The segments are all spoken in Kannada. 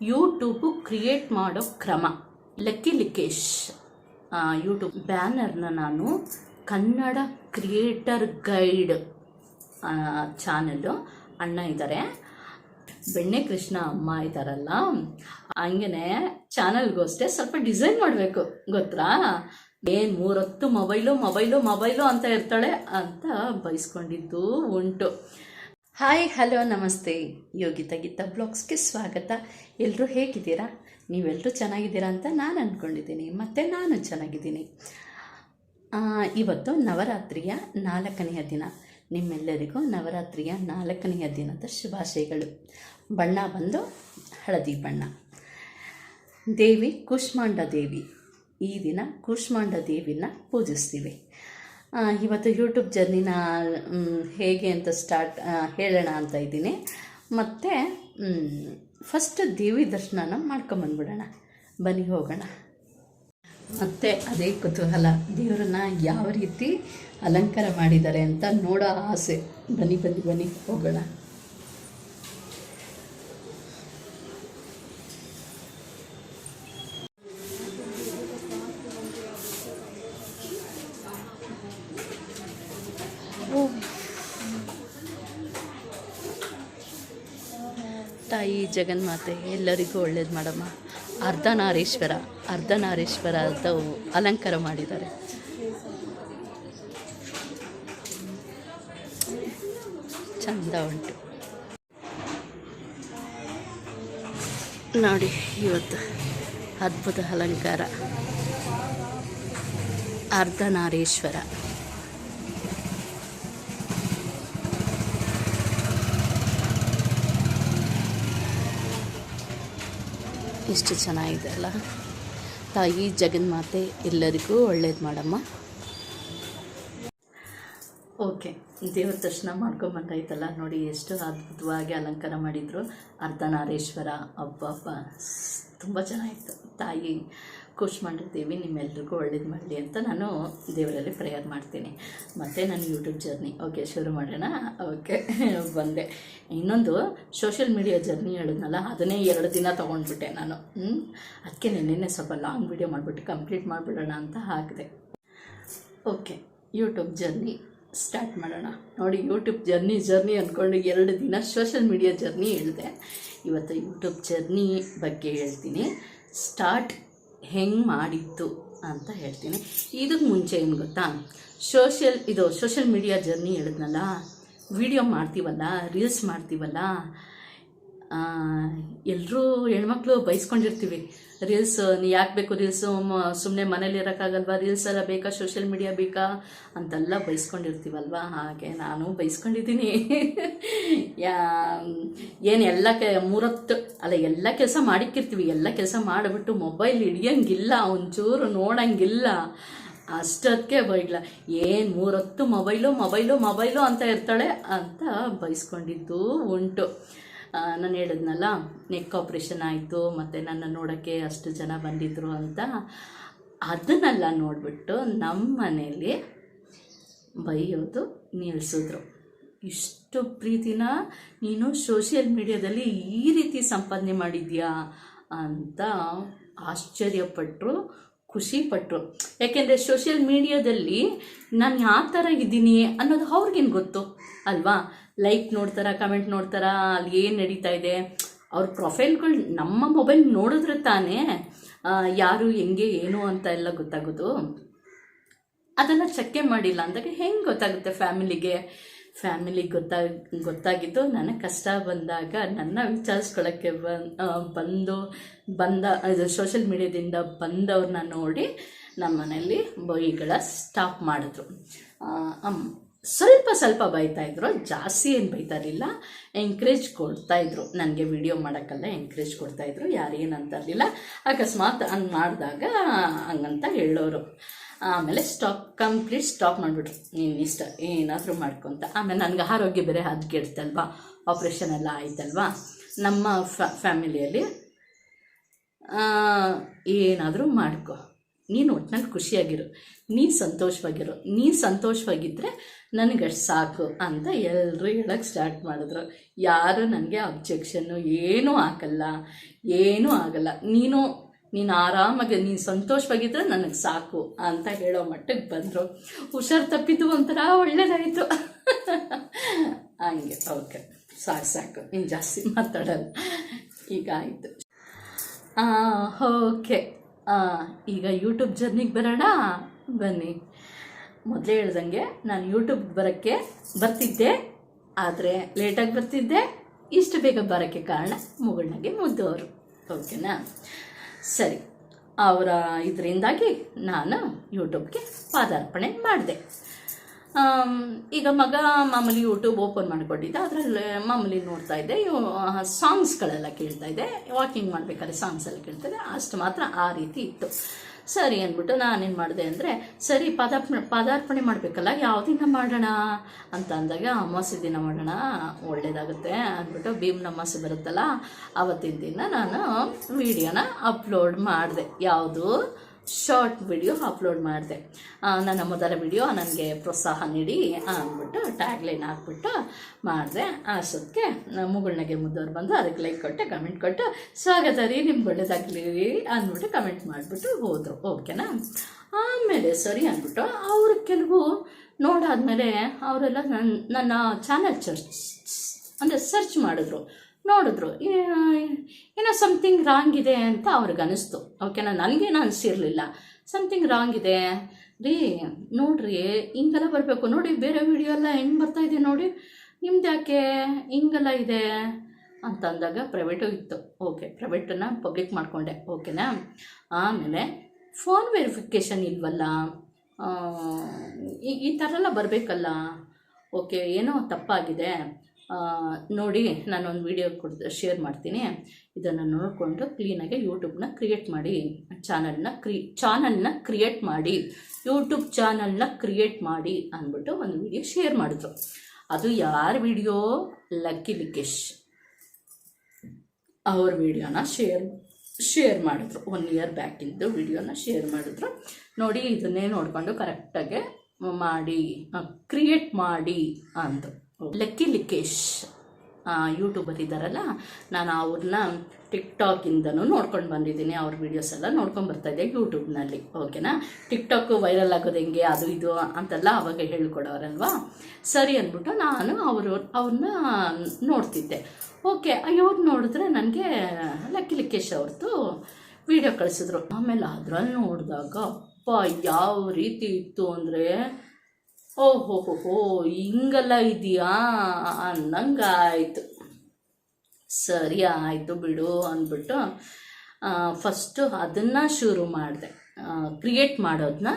ಯೂಟ್ಯೂಬು ಕ್ರಿಯೇಟ್ ಮಾಡೋ ಕ್ರಮ. ಲಕ್ಕಿ ಲಿಕೇಶ್. ಯೂಟ್ಯೂಬ್ ಬ್ಯಾನರ್ನ ನಾನು ಕನ್ನಡ ಕ್ರಿಯೇಟರ್ ಗೈಡ್ ಚಾನಲ್ಲು ಅಣ್ಣ ಇದ್ದಾರೆ ಬೆಣ್ಣೆ ಕೃಷ್ಣ ಅಮ್ಮ ಇದ್ದಾರಲ್ಲ ಹಂಗೇ ಚಾನಲ್ಗೂ ಅಷ್ಟೇ ಸ್ವಲ್ಪ ಡಿಸೈನ್ ಮಾಡಬೇಕು, ಗೊತ್ತಾ? ಏನು ಮೂರೊತ್ತು ಮೊಬೈಲು ಮೊಬೈಲು ಮೊಬೈಲು ಅಂತ ಇರ್ತಾಳೆ ಅಂತ ಬಯಸ್ಕೊಂಡಿದ್ದು ಉಂಟು. ಹಾಯ್, ಹಲೋ, ನಮಸ್ತೆ. ಯೋಗಿತಾ ಗೀತಾ ಬ್ಲಾಗ್ಸ್ಗೆ ಸ್ವಾಗತ. ಎಲ್ಲರೂ ಹೇಗಿದ್ದೀರಾ? ನೀವೆಲ್ಲರೂ ಚೆನ್ನಾಗಿದ್ದೀರಾ ಅಂತ ನಾನು ಅಂದ್ಕೊಂಡಿದ್ದೀನಿ ಮತ್ತು ನಾನು ಚೆನ್ನಾಗಿದ್ದೀನಿ. ಇವತ್ತು ನವರಾತ್ರಿಯ ನಾಲ್ಕನೆಯ ದಿನ. ನಿಮ್ಮೆಲ್ಲರಿಗೂ ನವರಾತ್ರಿಯ ನಾಲ್ಕನೆಯ ದಿನದ ಶುಭಾಶಯಗಳು. ಬಣ್ಣ ಬಂದು ಹಳದಿ ಬಣ್ಣ. ದೇವಿ, ಕೂಷ್ಮಾಂಡ ದೇವಿ. ಈ ದಿನ ಕೂಷ್ಮಾಂಡ ದೇವಿನ ಪೂಜಿಸ್ತೀವಿ. ಇವತ್ತು ಯೂಟ್ಯೂಬ್ ಜರ್ನಿನ ಹೇಗೆ ಅಂತ ಸ್ಟಾರ್ಟ್ ಹೇಳೋಣ ಅಂತ ಇದ್ದೀನಿ. ಮತ್ತು ಫಸ್ಟ್ ದೇವಿ ದರ್ಶನನ ಮಾಡ್ಕೊಂಬಂದ್ಬಿಡೋಣ ಬನ್ನಿ ಹೋಗೋಣ. ಮತ್ತು ಅದೇ ಕುತೂಹಲ. ದೇವರನ್ನ ಯಾವ ರೀತಿ ಅಲಂಕಾರ ಮಾಡಿದ್ದಾರೆ ಅಂತ ನೋಡೋ ಆಸೆ. ಬನ್ನಿ ಬನ್ನಿ ಬನ್ನಿ, ಹೋಗೋಣ. ತಾಯಿ ಜಗನ್ಮಾತೆ ಎಲ್ಲರಿಗೂ ಒಳ್ಳೇದು ಮಾಡಮ್ಮ. ಅರ್ಧನಾರೇಶ್ವರ ಅರ್ಧನಾರೇಶ್ವರ ಅಂತ ಅಲಂಕಾರ ಮಾಡಿದ್ದಾರೆ. ಚಂದ ಉಂಟು. ನೋಡಿ ಇವತ್ತು ಅದ್ಭುತ ಅಲಂಕಾರ. ಅರ್ಧನಾರೀಶ್ವರ ಎಷ್ಟು ಚೆನ್ನಾಗಿದೆ ಅಲ್ಲ? ತಾಯಿ ಜಗನ್ಮಾತೆ ಎಲ್ಲರಿಗೂ ಒಳ್ಳೇದು ಮಾಡಮ್ಮ. ಓಕೆ, ದೇವ್ರ ದರ್ಶನ ಮಾಡ್ಕೊಂಬಂದಾಯ್ತಲ್ಲ ನೋಡಿ, ಎಷ್ಟು ಅದ್ಭುತವಾಗಿ ಅಲಂಕಾರ ಮಾಡಿದರು. ಅರ್ಧ ನಾರೇಶ್ವರ ಅಬ್ಬಪ್ಪ ತುಂಬ ಚೆನ್ನಾಗಿತ್ತು. ತಾಯಿ ದೇವಿ ನಿಮ್ಮೆಲ್ರಿಗೂ ಒಳ್ಳೇದು ಮಾಡಲಿ ಅಂತ ನಾನು ದೇವರಲ್ಲಿ ಪ್ರೇಯರ್ ಮಾಡ್ತೀನಿ. ಮತ್ತು ನನ್ನ ಯೂಟ್ಯೂಬ್ ಜರ್ನಿ ಓಕೆ ಶುರು ಮಾಡೋಣ? ಓಕೆ ಬಂದೆ. ಇನ್ನೊಂದು ಸೋಷಿಯಲ್ ಮೀಡಿಯಾ ಜರ್ನಿ ಹೇಳಿದ್ನಲ್ಲ, ಅದನ್ನೇ ಎರಡು ದಿನ ತೊಗೊಂಡ್ಬಿಟ್ಟೆ ನಾನು. ಅದಕ್ಕೆ ನಿನ್ನೆ ಸ್ವಲ್ಪ ಲಾಂಗ್ ವೀಡಿಯೋ ಮಾಡಿಬಿಟ್ಟು ಕಂಪ್ಲೀಟ್ ಮಾಡಿಬಿಡೋಣ ಅಂತ ಹಾಕಿದೆ. ಓಕೆ ಯೂಟ್ಯೂಬ್ ಜರ್ನಿ ಸ್ಟಾರ್ಟ್ ಮಾಡೋಣ. ನೋಡಿ ಯೂಟ್ಯೂಬ್ ಜರ್ನಿ ಜರ್ನಿ ಅಂದ್ಕೊಂಡು ಎರಡು ದಿನ ಸೋಷಿಯಲ್ ಮೀಡಿಯಾ ಜರ್ನಿ ಹೇಳಿದೆ. ಇವತ್ತು ಯೂಟ್ಯೂಬ್ ಜರ್ನಿ ಬಗ್ಗೆ ಹೇಳ್ತೀನಿ. ಸ್ಟಾರ್ಟ್ ಹೆಂಗೆ ಮಾಡಿತ್ತು ಅಂತ ಹೇಳ್ತೀನಿ. ಇದಕ್ಕೆ ಮುಂಚೆ ಏನು ಗೊತ್ತಾ? ಸೋಷಿಯಲ್ ಇದು ಸೋಷಿಯಲ್ ಮೀಡಿಯಾ ಜರ್ನಿ ಹೇಳಿದ್ನಲ್ಲ? ವಿಡಿಯೋ ಮಾಡ್ತೀವಲ್ಲ ರೀಲ್ಸ್ ಮಾಡ್ತೀವಲ್ಲ? ಎಲ್ಲರೂ ಹೆಣ್ಮಕ್ಳು ಬಯಸ್ಕೊಂಡಿರ್ತೀವಿ ರೀಲ್ಸ್ ಯಾಕೆ ಬೇಕು ರೀಲ್ಸು? ಸುಮ್ಮನೆ ಮನೇಲಿ ಇರೋಕ್ಕಾಗಲ್ವಾ? ರೀಲ್ಸ್ ಎಲ್ಲ ಬೇಕಾ? ಸೋಷಿಯಲ್ ಮೀಡಿಯಾ ಬೇಕಾ? ಅಂತೆಲ್ಲ ಬೈಸ್ಕೊಂಡಿರ್ತೀವಲ್ವ? ಹಾಗೆ ನಾನು ಬೈಸ್ಕೊಂಡಿದ್ದೀನಿ. ಯಾ, ಏನು ಎಲ್ಲ ಕೆ, ಮೂರತ್ತು, ಅಲ್ಲ ಎಲ್ಲ ಕೆಲಸ ಮಾಡಿಕ್ಕಿರ್ತೀವಿ. ಎಲ್ಲ ಕೆಲಸ ಮಾಡಿಬಿಟ್ಟು ಮೊಬೈಲ್ ಹಿಡಿಯೋಂಗಿಲ್ಲ, ಒಂಚೂರು ನೋಡೋಂಗಿಲ್ಲ. ಅಷ್ಟೊತ್ತಿಗೆ ಬೈಗ್ಲ, ಏನು ಮೂರೊತ್ತು ಮೊಬೈಲು ಮೊಬೈಲು ಮೊಬೈಲು ಅಂತ ಇರ್ತಾಳೆ ಅಂತ ಬೈಸ್ಕೊಂಡಿದ್ದು ಉಂಟು. ನಾನು ಹೇಳಿದ್ನಲ್ಲ ನೆಕ್ ಆಪ್ರೇಷನ್ ಆಯಿತು, ಮತ್ತು ನನ್ನ ನೋಡೋಕ್ಕೆ ಅಷ್ಟು ಜನ ಬಂದಿದ್ರು ಅಂತ. ಅದನ್ನೆಲ್ಲ ನೋಡಿಬಿಟ್ಟು ನಮ್ಮ ಮನೇಲಿ ಬೈಯೋದು ನಿಲ್ಲಿಸಿದ್ರು ಇಷ್ಟು ಪ್ರೀತಿನ, ನೀನು ಸೋಷಿಯಲ್ ಮೀಡಿಯಾದಲ್ಲಿ ಈ ರೀತಿ ಸಂಪಾದನೆ ಮಾಡಿದ್ಯಾ ಅಂತ ಆಶ್ಚರ್ಯಪಟ್ಟರು ಖುಷಿಪಟ್ಟರು ಯಾಕೆಂದರೆ ಸೋಷಿಯಲ್ ಮೀಡಿಯಾದಲ್ಲಿ ನಾನು ಯಾವ ಥರ ಇದ್ದೀನಿ ಅನ್ನೋದು ಅವ್ರಿಗೇನು ಗೊತ್ತು, ಅಲ್ವಾ? ಲೈಕ್ ನೋಡ್ತಾರ ಕಮೆಂಟ್ ನೋಡ್ತಾರ, ಅಲ್ಲಿ ಏನು ನಡೀತಾ ಇದೆ? ಅವ್ರ ಪ್ರೊಫೈಲ್ಗಳು ನಮ್ಮ ಮೊಬೈಲ್ ನೋಡಿದ್ರೆ ತಾನೇ ಯಾರು ಹೆಂಗೆ, ಏನು ಅಂತ ಎಲ್ಲ ಗೊತ್ತಾಗೋದು. ಅದನ್ನು ಚಕ್ಕೆ ಮಾಡಿಲ್ಲ ಅಂದಾಗ ಹೆಂಗೆ ಗೊತ್ತಾಗುತ್ತೆ ಫ್ಯಾಮಿಲಿಗೆ ಫ್ಯಾಮಿಲಿಗೆ ಗೊತ್ತಾಗ ಗೊತ್ತಾಗಿದ್ದು ನನಗೆ ಕಷ್ಟ ಬಂದಾಗ ನನ್ನ ವಿಚಾರಿಸ್ಕೊಳ್ಳೋಕ್ಕೆ ಬಂದು, ಬಂದ ಸೋಷಿಯಲ್ ಮೀಡಿಯಾದಿಂದ ಬಂದವ್ರನ್ನ ನೋಡಿ ನಮ್ಮ ಮನೆಯಲ್ಲಿ ಬೈಗಳ ಸ್ಟಾಪ್ ಮಾಡಿದ್ರು. ಸ್ವಲ್ಪ ಸ್ವಲ್ಪ ಬೈತಾ ಇದ್ರು, ಜಾಸ್ತಿ ಏನು ಬೈತಾ ಇರಲಿಲ್ಲ. ಎಂಕರೇಜ್ ಕೊಡ್ತಾ ಇದ್ರು. ನನಗೆ ವಿಡಿಯೋ ಮಾಡೋಕ್ಕೆಲ್ಲ ಎಂಕರೇಜ್ ಕೊಡ್ತಾ ಇದ್ರು. ಏನಂತ ಇರಲಿಲ್ಲ. ಅಕಸ್ಮಾತ್ ಹಂಗೆ ಮಾಡಿದಾಗ ಹಂಗಂತ ಹೇಳೋರು. ಆಮೇಲೆ ಸ್ಟಾಪ್ ಕಂಪ್ಲೀಟ್ ಸ್ಟಾಪ್ ಮಾಡಿಬಿಟ್ರು. ನೀನು ಇಷ್ಟ, ಏನಾದರೂ ಮಾಡ್ಕೊಂತ. ಆಮೇಲೆ ನನಗೆ ಆರೋಗ್ಯ ಬೇರೆ ಹದ್ಗೆಡ್ತಲ್ವಾ ಆಪ್ರೇಷನ್ ಎಲ್ಲ ಆಯ್ತಲ್ವಾ? ನಮ್ಮ ಫ್ಯಾಮಿಲಿಯಲ್ಲಿ ಏನಾದರೂ ಮಾಡ್ಕೊ. ನೀನು ಒಟ್ಟಿನಲ್ಲಿ ಖುಷಿಯಾಗಿರು ನೀ ಸಂತೋಷವಾಗಿರು ನೀ ಸಂತೋಷವಾಗಿದ್ದರೆ ನನಗಷ್ಟು ಸಾಕು ಅಂತ ಎಲ್ಲರೂ ಹೇಳಕ್ಕೆ ಸ್ಟಾರ್ಟ್ ಮಾಡಿದ್ರು. ಯಾರು ನನಗೆ ಅಬ್ಜೆಕ್ಷನ್ನು ಏನೂ ಹಾಕಲ್ಲ, ಏನೂ ಆಗಲ್ಲ. ನೀನು ನೀನು ಆರಾಮಾಗಿ, ನೀನು ಸಂತೋಷವಾಗಿದ್ದರೆ ನನಗೆ ಸಾಕು ಅಂತ ಹೇಳೋ ಮಟ್ಟಕ್ಕೆ ಬಂದರು. ಹುಷಾರು ತಪ್ಪಿದ್ದು ಒಂಥರ ಒಳ್ಳೇದಾಯಿತು. ಹಂಗೆ ಓಕೆ ಸಾಕು ಸಾಕು. ನೀನು ಜಾಸ್ತಿ ಮಾತಾಡಲ್ಲ. ಈಗ ಆಯಿತು. ಓಕೆ ಈಗ ಯೂಟ್ಯೂಬ್ ಜರ್ನಿಗೆ ಬರೋಣ? ಬನ್ನಿ. ಮೊದಲೇ ಹೇಳ್ದಂಗೆ ನಾನು ಯೂಟ್ಯೂಬ್ ಬರೋಕ್ಕೆ ಬರ್ತಿದ್ದೆ, ಆದರೆ ಲೇಟಾಗಿ ಬರ್ತಿದ್ದೆ. ಇಷ್ಟು ಬೇಗ ಬರೋಕ್ಕೆ ಕಾರಣ ಮುಗುಳ್ನಾಗೆ ಮುದ್ದು ಅವರು ಓಕೆನಾ? ಸರಿ. ಅವರ ಇದರಿಂದಾಗಿ ನಾನು ಯೂಟ್ಯೂಬ್ಗೆ ಪಾದಾರ್ಪಣೆ ಮಾಡಿದೆ. ಈಗ ಮಗ ಮಾಮೂಲಿ ಯೂಟ್ಯೂಬ್ ಓಪನ್ ಮಾಡಿಕೊಂಡಿದ್ದೆ, ಅದರಲ್ಲಿ ಮಾಮೂಲಿ ನೋಡ್ತಾ ಇದ್ದೆ. ಸಾಂಗ್ಸ್ಗಳೆಲ್ಲ ಕೇಳ್ತಾ ಇದ್ದೆ. ವಾಕಿಂಗ್ ಮಾಡಬೇಕಾದ್ರೆ ಸಾಂಗ್ಸ್ ಎಲ್ಲ ಕೇಳ್ತಾ ಇದ್ದೆ ಅಷ್ಟು ಮಾತ್ರ ಆ ರೀತಿ ಇತ್ತು. ಸರಿ ಅಂದ್ಬಿಟ್ಟು ನಾನೇನು ಮಾಡಿದೆ ಅಂದರೆ, ಸರಿ ಪದಾರ್ಪಣೆ ಪದಾರ್ಪಣೆ ಮಾಡಬೇಕಲ್ಲ, ಯಾವ ದಿನ ಮಾಡೋಣ? ಅಂತ ಅಂದಾಗ, ಅಮಾವಾಸ್ಯೆ ದಿನ ಮಾಡೋಣ, ಒಳ್ಳೇದಾಗುತ್ತೆ ಅಂದ್ಬಿಟ್ಟು ಭೀಮ್ ಅಮಾವಾಸ್ಯೆ ಬರುತ್ತಲ್ಲ ಆವತ್ತಿನ ದಿನ ನಾನು ವಿಡಿಯೋನ ಅಪ್ಲೋಡ್ ಮಾಡಿದೆ. ಯಾವುದು? ಶಾರ್ಟ್ ವಿಡಿಯೋ ಅಪ್ಲೋಡ್ ಮಾಡಿದೆ. ನನ್ನ ಮೊದಲ ವಿಡಿಯೋ ನನಗೆ ಪ್ರೋತ್ಸಾಹ ನೀಡಿ ಅಂದ್ಬಿಟ್ಟು ಟ್ಯಾಗ್ಲೈನ್ ಹಾಕ್ಬಿಟ್ಟು ಮಾಡಿದೆ. ಅಷ್ಟೊತ್ತಿಗೆ ಮುಗುಳ್ನಗೆ ಮುದ್ದವ್ರು ಬಂದು ಅದಕ್ಕೆ ಲೈಕ್ ಕೊಟ್ಟೆ ಕಮೆಂಟ್ ಕೊಟ್ಟು, ಸ್ವಾಗತ ರೀ, ನಿಮ್ಗೆ ಅಂದ್ಬಿಟ್ಟು ಕಮೆಂಟ್ ಮಾಡಿಬಿಟ್ಟು ಹೋದರು. ಓಕೆನಾ? ಆಮೇಲೆ ಸರಿ ಅಂದ್ಬಿಟ್ಟು ಅವರು ಕೆಲವು ನೋಡಾದ್ಮೇಲೆ ಅವರೆಲ್ಲ ನನ್ನ ನನ್ನ ಚಾನಲ್ ಚರ್ಚ್ ಅಂದರೆ ಸರ್ಚ್ ಮಾಡಿದ್ರು. ನೋಡಿದ್ರು ಏನೋ ಸಮಥಿಂಗ್ ರಾಂಗ್ ಇದೆ ಅಂತ ಅವ್ರಿಗೆ ಅನಿಸ್ತು ಓಕೆನಾ ನನಗೇನು ಅನಿಸಿರಲಿಲ್ಲ. ಸಮಥಿಂಗ್ ರಾಂಗ್ ಇದೆ. ರೀ, ನೋಡ್ರಿ, ಹಿಂಗೆಲ್ಲ ಬರಬೇಕು. ನೋಡಿ, ಬೇರೆ ವಿಡಿಯೋ ಎಲ್ಲ ಹೆಂಗೆ ಬರ್ತಾ ಇದೆ ನೋಡಿ. ನಿಮ್ದು ಯಾಕೆ ಹಿಂಗೆಲ್ಲ ಇದೆ? ಅಂತ ಅಂದಾಗ ಪ್ರೈವೇಟು ಇತ್ತು ಓಕೆ ಪ್ರೈವೇಟನ್ನು ಪಬ್ಲಿಕ್ ಮಾಡಿಕೊಂಡೆ. ಓಕೆನಾ? ಆಮೇಲೆ ಫೋನ್ ವೆರಿಫಿಕೇಷನ್ ಇಲ್ವಲ್ಲ? ಈ ಥರ ಎಲ್ಲ ಬರಬೇಕಲ್ಲ? ಓಕೆ, ಏನೋ ತಪ್ಪಾಗಿದೆ. ನೋಡಿ ನಾನೊಂದು ವಿಡಿಯೋ ಕೊಡ್ ಶೇರ್ ಮಾಡ್ತೀನಿ. ಇದನ್ನು ನೋಡಿಕೊಂಡು ಕ್ಲೀನಾಗಿ ಯೂಟ್ಯೂಬ್ನ ಕ್ರಿಯೇಟ್ ಮಾಡಿ ಚಾನಲ್ನ ಕ್ರಿ ಚಾನಲ್ನ ಕ್ರಿಯೇಟ್ ಮಾಡಿ ಯೂಟ್ಯೂಬ್ ಚಾನಲ್ನ ಕ್ರಿಯೇಟ್ ಮಾಡಿ ಅಂದ್ಬಿಟ್ಟು ಒಂದು ವಿಡಿಯೋ ಶೇರ್ ಮಾಡಿದ್ರು. ಅದು ಯಾರ ವಿಡಿಯೋ ಲಕ್ಕಿ ಲಿಕೇಶ್ ಅವ್ರ ವಿಡಿಯೋನ ಶೇರ್ ಶೇರ್ ಮಾಡಿದ್ರು. ಒನ್ ಇಯರ್ ಬ್ಯಾಕಿಂದು ವಿಡಿಯೋನ ಶೇರ್ ಮಾಡಿದ್ರು. ನೋಡಿ, ಇದನ್ನೇ ನೋಡಿಕೊಂಡು ಕರೆಕ್ಟಾಗಿ ಮಾಡಿ ಕ್ರಿಯೇಟ್ ಮಾಡಿ ಅಂದರು. ಲಕ್ಕಿ ಲಿಕ್ಕೇಶ್ ಯೂಟ್ಯೂಬರ್ ಇದ್ದಾರಲ್ಲ ನಾನು ಅವ್ರನ್ನ ಟಿಕ್ಟಾಕಿಂದನೂ ನೋಡ್ಕೊಂಡು ಬಂದಿದ್ದೀನಿ, ಅವ್ರ ವೀಡಿಯೋಸ್ ಎಲ್ಲ ನೋಡ್ಕೊಂಡು ಬರ್ತಾ ಇದ್ದೆ ಯೂಟ್ಯೂಬ್ನಲ್ಲಿ ಓಕೆನಾ ಟಿಕ್ಟಾಕು ವೈರಲ್ ಆಗೋದು ಹೆಂಗೆ, ಅದು ಇದು ಅಂತೆಲ್ಲ ಅವಾಗ ಹೇಳ್ಕೊಡೋರಲ್ವಾ? ಸರಿ ಅಂದ್ಬಿಟ್ಟು ನಾನು ಅವರು, ಅವ್ರನ್ನ ನೋಡ್ತಿದ್ದೆ. ಓಕೆ ಇವ್ರು ನೋಡಿದ್ರೆ ನನಗೆ ಲಕ್ಕಿ ಲಿಕ್ಕೇಶ್ ಅವ್ರದ್ದು ವಿಡಿಯೋ ಕಳಿಸಿದ್ರು. ಆಮೇಲೆ ಅದ್ರಲ್ಲಿ ನೋಡಿದಾಗ, ಅಪ್ಪ, ಯಾವ ರೀತಿ ಇತ್ತು ಅಂದರೆ ಓಹೋ ಹೋ ಹೋ ಹಿಂಗೆಲ್ಲ ಇದೆಯಾ ಅನ್ನಂಗಾಯಿತು. ಸರಿ ಆಯಿತು ಬಿಡು ಅಂದ್ಬಿಟ್ಟು ಫಸ್ಟು ಅದನ್ನು ಶುರು ಮಾಡಿದೆ. ಕ್ರಿಯೇಟ್ ಮಾಡೋದನ್ನ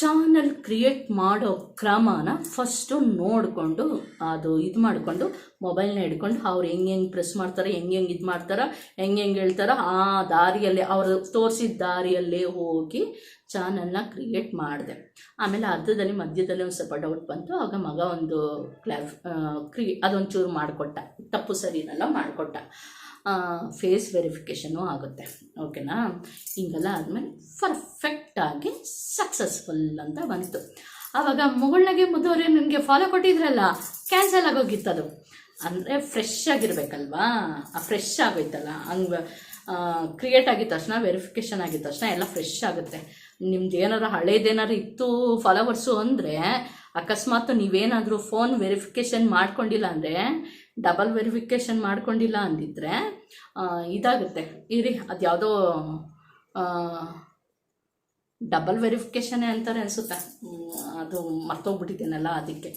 ಚಾನಲ್ ಕ್ರಿಯೇಟ್ ಮಾಡೋ ಕ್ರಮನ ಫಸ್ಟು ನೋಡಿಕೊಂಡು, ಅದು ಇದು ಮಾಡಿಕೊಂಡು ಮೊಬೈಲ್ನ ಹಿಡ್ಕೊಂಡು ಅವ್ರು ಹೆಂಗೆ ಹೆಂಗೆ ಪ್ರೆಸ್ ಮಾಡ್ತಾರೆ, ಹೆಂಗೆ ಹೆಂಗೆ ಇದು ಮಾಡ್ತಾರೆ, ಹೆಂಗೆ ಹೆಂಗೆ ಹೇಳ್ತಾರೋ, ಆ ದಾರಿಯಲ್ಲಿ, ಅವರು ತೋರಿಸಿದ ದಾರಿಯಲ್ಲೇ ಹೋಗಿ ಚಾನಲ್ನ ಕ್ರಿಯೇಟ್ ಮಾಡಿದೆ. ಆಮೇಲೆ ಅರ್ಧದಲ್ಲಿ ಮಧ್ಯದಲ್ಲಿ ಒಂದು ಸ್ವಲ್ಪ ಡೌಟ್ ಬಂತು, ಆಗ ಮಗ ಒಂದು ಕ್ಲಾಫ್ ಕ್ರಿ ಅದೊಂಚೂರು ಮಾಡಿಕೊಟ್ಟ, ತಪ್ಪು ಸರಿನೆಲ್ಲ ಮಾಡಿಕೊಟ್ಟ. ಫೇಸ್ ವೆರಿಫಿಕೇಷನು ಆಗುತ್ತೆ. ಓಕೆನಾ ಹಿಂಗೆಲ್ಲ ಆದಮೇಲೆ ಪರ್ಫೆಕ್ಟಾಗಿ ಸಕ್ಸಸ್ಫುಲ್ ಅಂತ ಬಂತು. ಆವಾಗ ಮುಗುಳ್ನಾಗೆ ಮುದ್ದವ್ರೆ ನನಗೆ ಫಾಲೋ ಕೊಟ್ಟಿದ್ರಲ್ಲ ಕ್ಯಾನ್ಸಲ್ ಆಗೋಗಿತ್ತು ಅದು. ಅಂದರೆ ಫ್ರೆಶ್ ಆಗಿರ್ಬೇಕಲ್ವಾ? ಆ ಫ್ರೆಶ್ ಆಗೋಯ್ತಲ್ಲ, ಹಂಗೆ ಕ್ರಿಯೇಟ್ ಆಗಿದ ತಕ್ಷಣ ವೆರಿಫಿಕೇಷನ್ ಆಗಿದ ತಕ್ಷಣ ಎಲ್ಲ ಫ್ರೆಶ್ ಆಗುತ್ತೆ. ನಿಮ್ದು ಏನಾರು ಹಳೇದೇನಾರು ಇತ್ತು ಫಾಲೋವರ್ಸು ಅಂದರೆ, ಅಕಸ್ಮಾತ್ ನೀವೇನಾದರೂ ಫೋನ್ ವೆರಿಫಿಕೇಷನ್ ಮಾಡ್ಕೊಂಡಿಲ್ಲ ಅಂದರೆ ಡಬಲ್ ವೆರಿಫಿಕೇಷನ್ ಮಾಡ್ಕೊಂಡಿಲ್ಲ ಅಂದಿದ್ರೆ ಇದಾಗುತ್ತೆ. ಇರಿ ಅದು ಯಾವುದೋ ಡಬಲ್ ವೆರಿಫಿಕೇಷನ್ನೇ ಅಂತಾರೆ ಅನಿಸುತ್ತೆ. ಅದು ಮರ್ತೋಗ್ಬಿಟ್ಟಿದ್ದೇನಲ್ಲ ಅದಕ್ಕೆ.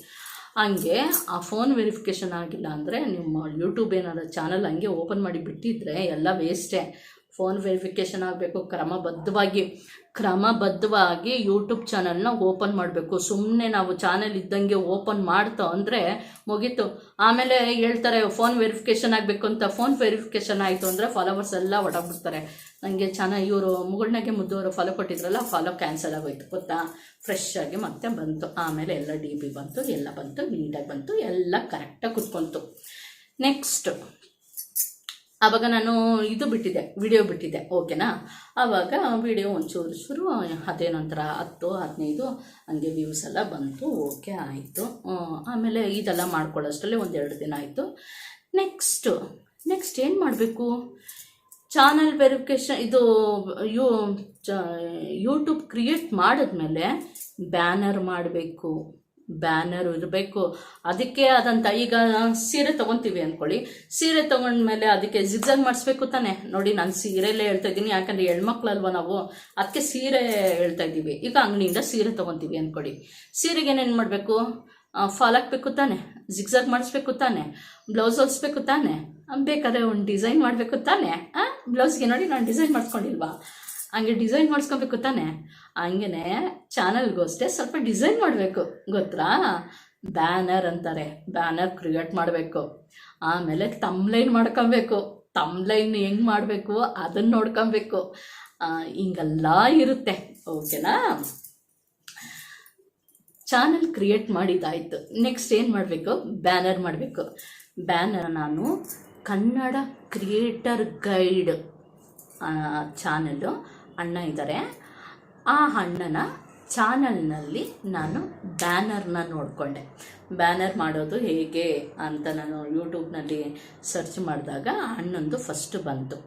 ಹಂಗೆ ಆ ಫೋನ್ ವೆರಿಫಿಕೇಷನ್ ಆಗಿಲ್ಲ ಅಂದರೆ ನಿಮ್ಮ ಯೂಟ್ಯೂಬ್ ಏನಾದ್ರು ಚಾನಲ್ ಹಂಗೆ ಓಪನ್ ಮಾಡಿ ಬಿಟ್ಟಿದ್ರೆ ಎಲ್ಲ ವೇಸ್ಟೇ ಫೋನ್ ವೆರಿಫಿಕೇಷನ್ ಆಗಬೇಕು, ಕ್ರಮಬದ್ಧವಾಗಿ ಕ್ರಮಬದ್ಧವಾಗಿ ಯೂಟ್ಯೂಬ್ ಚಾನಲ್ನ ಓಪನ್ ಮಾಡಬೇಕು. ಸುಮ್ಮನೆ ನಾವು ಚಾನಲ್ ಇದ್ದಂಗೆ ಓಪನ್ ಮಾಡ್ತೋ ಅಂದರೆ ಮುಗೀತು. ಆಮೇಲೆ ಹೇಳ್ತಾರೆ, ಫೋನ್ ವೆರಿಫಿಕೇಷನ್ ಆಗಬೇಕು ಅಂತ ಫೋನ್ ವೆರಿಫಿಕೇಷನ್ ಆಯಿತು ಅಂದರೆ ಫಾಲೋವರ್ಸ್ ಎಲ್ಲ ಹೊಡೋಗ್ಬಿಡ್ತಾರೆ ನನಗೆ ಚೆನ್ನಾಗಿ ಇವರು ಮುಗುಳ್ನಾಗೆ ಮುದ್ದವರು ಫಾಲೋ ಕೊಟ್ಟಿದ್ರಲ್ಲ ಫಾಲೋ ಕ್ಯಾನ್ಸಲ್ ಆಗೋಯ್ತು, ಗೊತ್ತಾ? ಫ್ರೆಶ್ ಆಗಿ ಮತ್ತೆ ಬಂತು. ಆಮೇಲೆ ಎಲ್ಲ ಡಿ ಬಿ ಬಂತು, ಎಲ್ಲ ಬಂತು ನೀಟಾಗಿ ಬಂತು, ಎಲ್ಲ ಕರೆಕ್ಟಾಗಿ ಕುತ್ಕೊಂತು. ನೆಕ್ಸ್ಟ್ ಆವಾಗ ನಾನು ಇದು ಬಿಟ್ಟಿದ್ದೆ ವಿಡಿಯೋ ಬಿಟ್ಟಿದ್ದೆ ಓಕೆನಾ ಆವಾಗ ವಿಡಿಯೋ ಒಂಚೂರು ಚೂರು ಅದೇನೊಂಥರ ಹತ್ತು, ಹದಿನೈದು, ಹಂಗೆ ವ್ಯೂಸ್ ಎಲ್ಲ ಬಂತು ಓಕೆ ಆಯಿತು. ಆಮೇಲೆ ಇದೆಲ್ಲ ಮಾಡ್ಕೊಳ್ಳೋಷ್ಟರಲ್ಲಿ ಒಂದೆರಡು ದಿನ ಆಯಿತು. ನೆಕ್ಸ್ಟು ನೆಕ್ಸ್ಟ್ ಏನು ಮಾಡಬೇಕು? ಚಾನಲ್ ವೆರಿಫಿಕೇಶನ್ ಇದು, ಯೂ ಯೂಟ್ಯೂಬ್ ಕ್ರಿಯೇಟ್ ಮಾಡಿದ್ಮೇಲೆ ಬ್ಯಾನರ್ ಮಾಡಬೇಕು. ಬ್ಯಾನರ್ ಇರಬೇಕು. ಅದಕ್ಕೆ ಆದಂತ ಈಗ ಸೀರೆ ತೊಗೊತೀವಿ ಅನ್ಕೊಳ್ಳಿ. ಸೀರೆ ತೊಗೊಂಡ್ಮೇಲೆ ಅದಕ್ಕೆ ಜಿಗ್ಜಾಗ್ ಮಾಡಿಸ್ಬೇಕು ತಾನೆ. ನೋಡಿ ನಾನು ಸೀರೆಲೇ ಹೇಳ್ತಾ ಇದ್ದೀನಿ. ಯಾಕಂದರೆ ಹೆಣ್ಮಕ್ಳಲ್ವ ನಾವು? ಅದಕ್ಕೆ ಸೀರೆ ಹೇಳ್ತಾ ಇದ್ದೀವಿ. ಈಗ ಅಂಗಡಿಯಿಂದ ಸೀರೆ ತೊಗೊತೀವಿ ಅನ್ಕೊಳ್ಳಿ. ಸೀರೆಗೆ ಏನೇನು ಮಾಡಬೇಕು ಫಾಲ್ ಹಾಕ್ಬೇಕು ತಾನೆ. ಜಿಗ್ಜಾಗ್ ಮಾಡಿಸ್ಬೇಕು ತಾನೆ. ಬ್ಲೌಸ್ ಹೊಲಿಸ್ಬೇಕು ತಾನೆ. ಬೇಕಾದ್ರೆ ಒಂದು ಡಿಸೈನ್ ಮಾಡಬೇಕು ತಾನೆ? ಬ್ಲೌಸ್ಗೆ ನೋಡಿ ನಾನು ಡಿಸೈನ್ ಮಾಡಿಸ್ಕೊಂಡಿಲ್ವಾ? ಹಂಗೆ ಡಿಸೈನ್ ಮಾಡಿಸ್ಕೊಬೇಕು ತಾನೆ? ಹಂಗೆ ಚಾನಲ್ಗೂ ಅಷ್ಟೇ ಸ್ವಲ್ಪ ಡಿಸೈನ್ ಮಾಡಬೇಕು, ಗೊತ್ತಾ? ಬ್ಯಾನರ್ ಅಂತಾರೆ ಬ್ಯಾನರ್ ಕ್ರಿಯೇಟ್ ಮಾಡಬೇಕು. ಆಮೇಲೆ ತಮ್ಲೈನ್ ಮಾಡ್ಕೊಬೇಕು. ತಮ್ಲೈನ್ ಹೆಂಗ್ ಮಾಡಬೇಕು? ಅದನ್ನು ನೋಡ್ಕೊಬೇಕು. ಹಿಂಗೆಲ್ಲ ಇರುತ್ತೆ, ಓಕೆನಾ? Channel create ಮಾಡಿದ್ದಾಯಿತು. ನೆಕ್ಸ್ಟ್ ಏನು ಮಾಡಬೇಕು? ಬ್ಯಾನರ್ ಮಾಡಬೇಕು. ಬ್ಯಾನರ್ ನಾನು ಕನ್ನಡ ಕ್ರಿಯೇಟರ್ ಗೈಡ್ ಚಾನಲ್ಲು ಅಣ್ಣ ಇದ್ದಾರೆ ಆ ಅಣ್ಣನ ಚಾನಲ್ನಲ್ಲಿ ನಾನು ಬ್ಯಾನರ್ನ ನೋಡಿಕೊಂಡೆ. ಬ್ಯಾನರ್ ಮಾಡೋದು ಹೇಗೆ ಅಂತ ನಾನು ಯೂಟ್ಯೂಬ್ನಲ್ಲಿ ಸರ್ಚ್ ಮಾಡಿದಾಗ ಹಣ್ಣೊಂದು ಫಸ್ಟ್ ಬಂತು.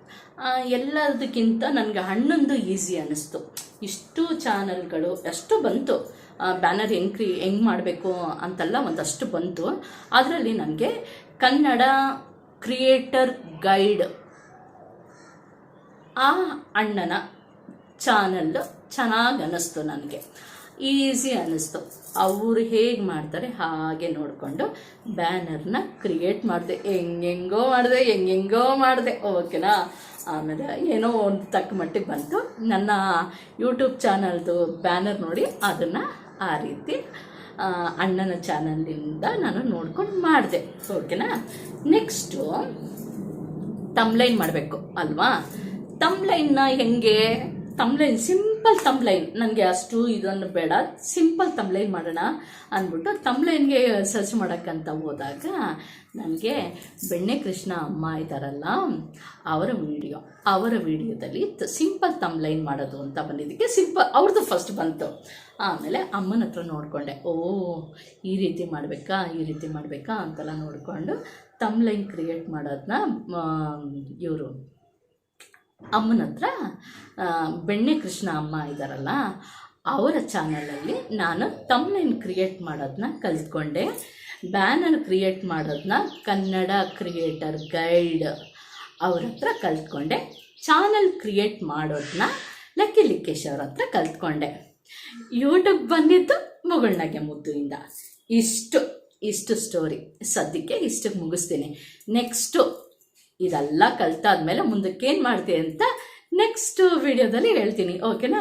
ಎಲ್ಲದಕ್ಕಿಂತ ನನಗೆ ಹಣ್ಣೊಂದು ಈಸಿ ಅನ್ನಿಸ್ತು ಇಷ್ಟು ಚಾನಲ್ಗಳು, ಅಷ್ಟು ಬಂತು. ಬ್ಯಾನರ್ ಹೆಂಗೆ ಕ್ರಿ ಹೆಂಗೆ ಮಾಡಬೇಕು ಅಂತೆಲ್ಲ ಒಂದಷ್ಟು ಬಂತು. ಅದರಲ್ಲಿ ನನಗೆ ಕನ್ನಡ ಕ್ರಿಯೇಟರ್ ಗೈಡ್ ಆ ಅಣ್ಣನ ಚಾನಲ್ಲು ಚೆನ್ನಾಗಿ ಅನ್ನಿಸ್ತು ನನಗೆ. ಈಸಿ ಅನ್ನಿಸ್ತು. ಅವರು ಹೇಗೆ ಮಾಡ್ತಾರೆ ಹಾಗೆ ನೋಡಿಕೊಂಡು ಬ್ಯಾನರ್ನ ಕ್ರಿಯೇಟ್ ಮಾಡಿದೆ. ಹೆಂಗೆಂಗೋ ಮಾಡಿದೆ ಹೆಂಗೆಂಗೋ ಮಾಡಿದೆ. ಓಕೆನಾ? ಆಮೇಲೆ ಏನೋ ಒಂದು ತಕ್ಕ ಮಟ್ಟಿಗೆ ಬಂತು. ನನ್ನ ಯೂಟ್ಯೂಬ್ ಚಾನಲ್ದು ಬ್ಯಾನರ್ ನೋಡಿ, ಅದನ್ನು ಆ ರೀತಿ ಅಣ್ಣನ ಚಾನಲಿಂದ ನಾನು ನೋಡ್ಕೊಂಡು ಮಾಡಿದೆ. ಓಕೆನಾ? ನೆಕ್ಸ್ಟು ತಮ್ಲೈನ್ ಮಾಡಬೇಕು, ಅಲ್ವಾ? ತಮ್ಲೈನ್ನ ಹೆಂಗೆ ತಮ್ಲೈನ್ ಸಿಂಪಲ್ ತಮ್ಲೈನ್ ನನಗೆ ಅಷ್ಟು ಇದನ್ನು ಬೇಡ. ಸಿಂಪಲ್ ತಮ್ಲೈನ್ ಮಾಡೋಣ ಅಂದ್ಬಿಟ್ಟು ತಮ್ಲೈನ್ಗೆ ಸರ್ಚ್ ಮಾಡೋಕ್ಕಂತ ಹೋದಾಗ ನನಗೆ ಬೆಣ್ಣೆ ಕೃಷ್ಣ ಅಮ್ಮ ಇದ್ದಾರಲ್ಲ ಅವರ ವಿಡಿಯೋ ಅವರ ವಿಡಿಯೋದಲ್ಲಿ ಸಿಂಪಲ್ ತಮ್ಲೈನ್ ಮಾಡೋದು ಅಂತ ಬಂದಿದ್ದಕ್ಕೆ ಸಿಂಪಲ್ ಅವ್ರದ್ದು ಫಸ್ಟ್ ಬಂತು. ಆಮೇಲೆ ಅಮ್ಮನ ಹತ್ರ ನೋಡಿಕೊಂಡೆ. ಓ, ಈ ರೀತಿ ಮಾಡಬೇಕಾ, ಈ ರೀತಿ ಮಾಡಬೇಕಾ ಅಂತೆಲ್ಲ ನೋಡಿಕೊಂಡು ತಮ್ಲೈನ್ ಕ್ರಿಯೇಟ್ ಮಾಡೋದನ್ನ ಇವರು ಅಮ್ಮನ ಹತ್ರ ಬೆಣ್ಣೆ ಕೃಷ್ಣ ಅಮ್ಮ ಇದ್ದಾರಲ್ಲ ಅವರ ಚಾನಲಲ್ಲಿ ನಾನು ತಮ್ಲೈನ್ ಕ್ರಿಯೇಟ್ ಮಾಡೋದನ್ನ ಕಲ್ತ್ಕೊಂಡೆ. ಬ್ಯಾನರ್ ಕ್ರಿಯೇಟ್ ಮಾಡೋದನ್ನ ಕನ್ನಡ ಕ್ರಿಯೇಟರ್ ಗೈಡ್ ಅವ್ರ ಹತ್ರ ಕಲಿತ್ಕೊಂಡೆ. ಚಾನಲ್ ಕ್ರಿಯೇಟ್ ಮಾಡೋದನ್ನ ಲಕ್ಕಿ ಲಿಕ್ಕೇಶ್ ಅವ್ರ ಹತ್ರ ಕಲ್ತ್ಕೊಂಡೆ. ಯೂಟ್ಯೂಬ್ ಬಂದಿದ್ದು ಮುಗುಳ್ನಗೆ ಮುದ್ದುಯಿಂದ ಇಷ್ಟು ಇಷ್ಟು ಸ್ಟೋರಿ ಸದ್ಯಕ್ಕೆ ಇಷ್ಟಕ್ಕೆ ಮುಗಿಸ್ತೀನಿ. ನೆಕ್ಸ್ಟು ಇದೆಲ್ಲ ಕಲ್ತಾದ್ಮೇಲೆ ಮುಂದಕ್ಕೆ ಏನು ಮಾಡ್ತೀನಿ ಅಂತ ನೆಕ್ಸ್ಟ್ ವಿಡಿಯೋದಲ್ಲಿ ಹೇಳ್ತೀನಿ ಓಕೆನಾ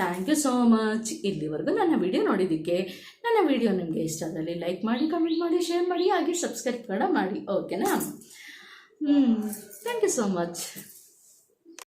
ಥ್ಯಾಂಕ್ ಯು ಸೋ ಮಚ್ ಇಲ್ಲಿವರೆಗೂ ನನ್ನ ವಿಡಿಯೋ ನೋಡಿದ್ದಕ್ಕೆ, ನನ್ನ ವಿಡಿಯೋ ನಿಮಗೆ ಇಷ್ಟ ಆದಲ್ಲಿ ಲೈಕ್ ಮಾಡಿ ಕಮೆಂಟ್ ಮಾಡಿ ಶೇರ್ ಮಾಡಿ, ಹಾಗೆ ಸಬ್ಸ್ಕ್ರೈಬ್ ಕೂಡ ಮಾಡಿ ಓಕೆನಾ ಹ್ಞೂ ಥ್ಯಾಂಕ್ ಯು ಸೋ ಮಚ್